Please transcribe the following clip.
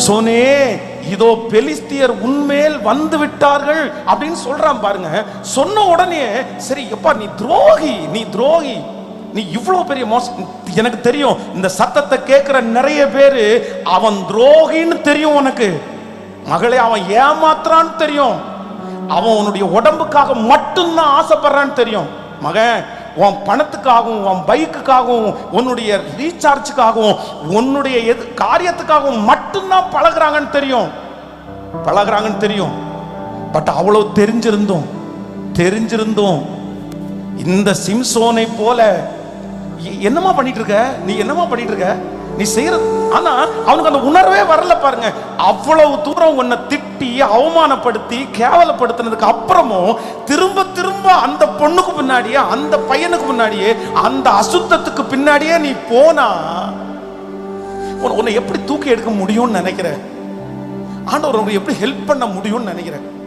சிம்சோனே இதோ பெலிஸ்தியர் உன்மேல் வந்து விட்டார்கள் அப்படின்னு சொல்றான் பாருங்க. சொன்ன உடனே சரி எப்பா நீ துரோகி நீ துரோகி. நீ இவ்வளவு பெரிய மோசம் எனக்கு தெரியும் இந்த சத்தத்தை கேட்கிற நிறைய பேரு அவன் துரோகின்னு தெரியும் உனக்கு. மகளே அவன் ஏமாத்துறான்னு தெரியும். அவன் உன்னுடைய உடம்புக்காக மட்டும்தான் ஆசைப்படுறான்னு தெரியும். மகன் உன் பணத்துக்காகவும் உன் பைக்குக்காகவும் உன்னுடைய ரீசார்ஜுக்காகவும் உன்னுடைய எது காரியத்துக்காகவும் மட்டும்தான் பழகுறாங்கன்னு தெரியும். பழகுறாங்கன்னு தெரியும். பட் அவ்வளோ தெரிஞ்சிருந்தோம் தெரிஞ்சிருந்தோம் இந்த சிம்சோனை போல என்னமா என்னம்மா பண்ணிட்டு இருக்க நீ என்னம்மா பண்ணிட்டு இருக்க நீ செய்யற ஆனா அவனுக்கு அந்த உணர்வே வரல பாருங்க. அவ்வளவு தூரம் உன்னை திட்டி அவமானப்படுத்தி கேவலப்படுத்தினதுக்கு அப்புறமும் திரும்ப திரும்ப அந்த பொண்ணுக்கு பின்னாடியே அந்த பையனுக்கு பின்னாடியே அந்த அசுத்தத்துக்கு பின்னாடியே நீ போனா உன்னை- உன்னை எப்படி தூக்கி எடுக்க முடியும்னு நினைக்கிற? ஆண்டவர் உனக்கு எப்படி ஹெல்ப் பண்ண முடியும்னு நினைக்கிறேன்